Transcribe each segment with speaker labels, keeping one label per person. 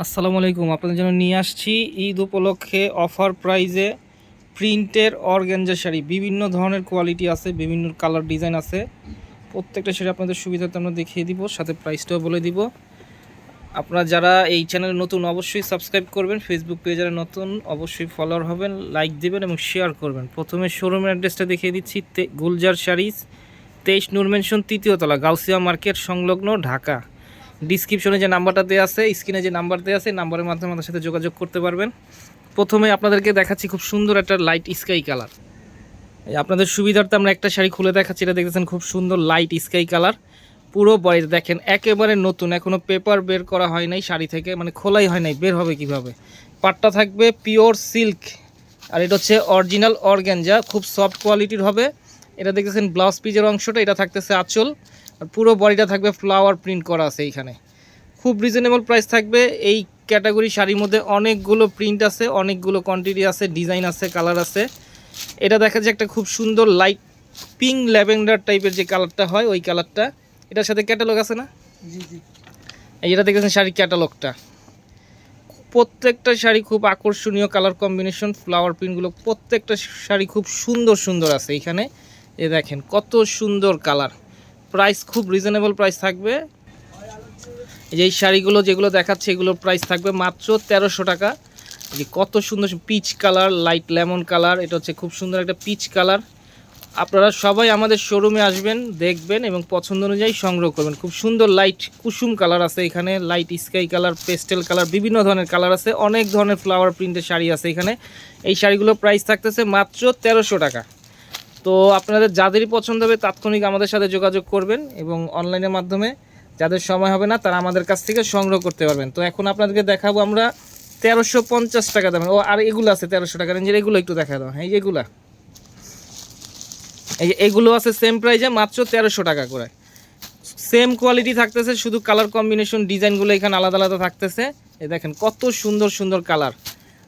Speaker 1: আসসালামু আলাইকুম, আপনাদের জন্য নিয়ে আসছি ঈদ উপলক্ষে অফার প্রাইজে প্রিন্টের অর্গ্যাঞ্জা শাড়ি বিভিন্ন ধরনের কোয়ালিটি আছে, বিভিন্ন কালার ডিজাইন আছে। প্রত্যেকটা শাড়ি আপনাদের সুবিধাতে আমরা দেখিয়ে দিব, সাথে প্রাইসটাও বলে দিব। আপনারা যারা এই চ্যানেলে নতুন, অবশ্যই সাবস্ক্রাইব করবেন। ফেসবুক পেজে নতুন, অবশ্যই ফলোয়ার হবেন লাইক দিবেন এবং শেয়ার করবেন। প্রথমে শোরুমের অ্যাড্রেসটা দেখিয়ে দিচ্ছি গুলজার শাড়িজ তেইশ নূর মেনশন তৃতীয় গাউসিয়া মার্কেট সংলগ্ন ঢাকা। ডিসক্রিপশনে যে নাম্বারটা দেওয়া আছে স্ক্রিনে যে নাম্বার দেওয়া আছে নাম্বারের মাধ্যমে আমাদের সাথে যোগাযোগ করতে পারবেন। প্রথমে আপনাদেরকে দেখাচ্ছি খুব সুন্দর একটা লাইট স্কাই কালার আপনাদের সুবিধার্থে আমরা একটা শাড়ি খুলে দেখাচ্ছি, এটা দেখতেছেন খুব সুন্দর লাইট স্কাই কালার পুরো বডি দেখেন, একেবারে নতুন এখনও পেপার বের করা হয় নাই শাড়ি থেকে মানে খোলাই হয় নাই, বের হবে কীভাবে? পাটটা থাকবে পিওর সিল্ক আর এটা হচ্ছে অরিজিনাল অর্গ্যানজা খুব সফট কোয়ালিটির হবে। এটা দেখতেছেন ব্লাউজ পিজের অংশটা, এটা থাকতেছে আঁচল। আর পুরো বডিটা থাকবে ফ্লাওয়ার প্রিন্ট করা আছে এইখানে। খুব রিজনেবল প্রাইস থাকবে। এই ক্যাটাগরি শাড়ির মধ্যে অনেকগুলো প্রিন্ট আছে অনেকগুলো কোয়ান্টিটি আছে ডিজাইন আছে কালার আছে। এটা দেখা যায় একটা খুব সুন্দর লাইট পিঙ্ক ল্যাভেন্ডার টাইপের যে কালারটা হয় ওই কালারটা এটার সাথে ক্যাটালগ আছে না?
Speaker 2: জি জি।
Speaker 1: এই যেটা দেখেছেন শাড়ির ক্যাটালগটা প্রত্যেকটা শাড়ি খুব আকর্ষণীয় কালার কম্বিনেশন ফ্লাওয়ার প্রিন্টগুলো প্রত্যেকটা শাড়ি খুব সুন্দর সুন্দর আছে এখানে এ দেখেন কত সুন্দর কালার প্রাইস খুব রিজনেবল প্রাইস থাকবে। যে এই শাড়িগুলো যেগুলো দেখাচ্ছে, এগুলোর প্রাইস থাকবে মাত্র তেরোশো টাকা। যে কত সুন্দর peach colour light lemon colour এটা হচ্ছে খুব সুন্দর একটা পিচ কালার আপনারা সবাই আমাদের শোরুমে আসবেন, দেখবেন এবং পছন্দ অনুযায়ী সংগ্রহ করবেন। খুব সুন্দর লাইট কুসুম কালার আছে এখানে light sky colour pastel colour বিভিন্ন ধরনের কালার আছে, অনেক ধরনের ফ্লাওয়ার প্রিন্টের শাড়ি আছে এখানে। এই শাড়িগুলোর প্রাইস থাকতেছে মাত্র তেরোশো টাকা। তো আপনাদের যাদেরই পছন্দ হবে তাৎক্ষণিক আমাদের সাথে যোগাযোগ করবেন এবং অনলাইনের মাধ্যমে যাদের সময় হবে না, তারা আমাদের কাছ থেকে সংগ্রহ করতে পারবেন। তো এখন আপনাদেরকে দেখাবো আমরা তেরোশো পঞ্চাশ টাকা দামের। ও, আর এগুলো আছে তেরোশো টাকা রেঞ্জের। এগুলো একটু দেখা দাও। হ্যাঁ এই যেগুলা এই যে এগুলো আছে সেম প্রাইজে মাত্র তেরোশো টাকা করে। সেম কোয়ালিটি থাকতেছে, শুধু কালার কম্বিনেশন ডিজাইনগুলো এখানে আলাদা আলাদা থাকতেছে। এই দেখেন কত সুন্দর সুন্দর কালার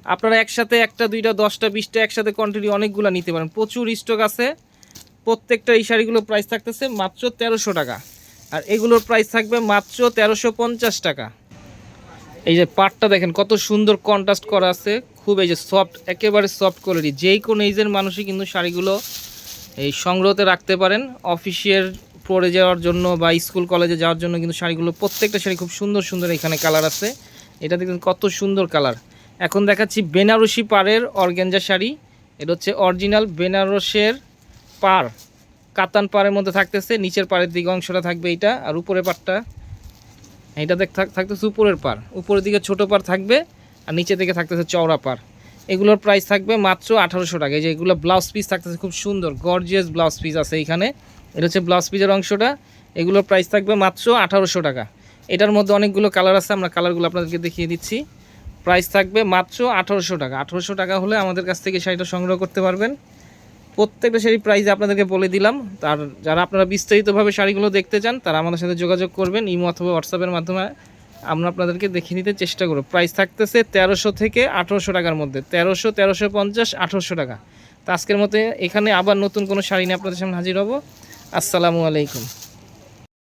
Speaker 1: আপনারা একসাথে একটা, দুইটা, দশটা, বিশটা একসাথে কোয়ান্টিটি অনেকগুলো নিতে পারেন। প্রচুর স্টক আছে। প্রত্যেকটা এই শাড়িগুলোর প্রাইস থাকতেছে মাত্র তেরোশো টাকা। আর এগুলোর প্রাইস থাকবে মাত্র তেরোশো পঞ্চাশ টাকা। এই যে পাটটা দেখেন, কত সুন্দর কন্ট্রাস্ট করা আছে। খুব এই যে সফট একেবারে সফট কোয়ালিটি যেই কোনো এইজের মানুষই কিন্তু শাড়িগুলো এই সংগ্রহতে রাখতে পারেন। অফিসের পরে যাওয়ার জন্য বা স্কুল কলেজে যাওয়ার জন্য কিন্তু শাড়িগুলো, প্রত্যেকটা শাড়ি খুব সুন্দর সুন্দর এখানে কালার আছে। এটা দেখুন কত সুন্দর কালার এখন দেখাচ্ছি বেনারসি পাড়ের অর্গেঞ্জা শাড়ি। এটা হচ্ছে অরিজিনাল বেনারসের পাড়। কাতান পাড়ের মধ্যে থাকতেছে, নিচের পাড়ের দিকে অংশটা থাকবে এইটা আর উপরের পাড়টা এইটা দেখ, থাক- থাকতেছে উপরের পাড়। উপরের দিকে ছোট পাড় থাকবে, আর নিচে দিকে থাকতেছে চওড়া পাড়। এগুলোর প্রাইস থাকবে মাত্র আঠারোশো টাকা। যে এগুলো ব্লাউজ পিস থাকতেছে, খুব সুন্দর গর্জিয়াস ব্লাউজ পিস আছে এইখানে এটা হচ্ছে ব্লাউজ পিসের অংশটা। এগুলোর প্রাইস থাকবে মাত্র আঠারোশো টাকা। এটার মধ্যে অনেকগুলো কালার আছে, আমরা কালারগুলো আপনাদেরকে দেখিয়ে দিচ্ছি। প্রাইস থাকবে মাত্র আঠারোশো টাকা। আঠারোশো টাকা হলে আমাদের কাছ থেকে শাড়িটা সংগ্রহ করতে পারবেন। প্রত্যেকটা শাড়ি প্রাইস আপনাদেরকে বলে দিলাম। তার যারা আপনারা বিস্তারিতভাবে শাড়িগুলো দেখতে চান, তারা আমাদের সাথে যোগাযোগ করবেন ইমো অথবা হোয়াটসঅ্যাপের মাধ্যমে। আমরা আপনাদেরকে দেখিয়ে নিতে চেষ্টা করব। প্রাইস থাকতেছে তেরোশো থেকে আঠেরোশো টাকার মধ্যে। তেরোশো তেরোশো পঞ্চাশ, আঠেরোশো টাকা। তো আজকের মতো এখানে আবার নতুন কোনো শাড়ি নিয়ে আপনাদের সামনে হাজির হব। আসসালামু আলাইকুম।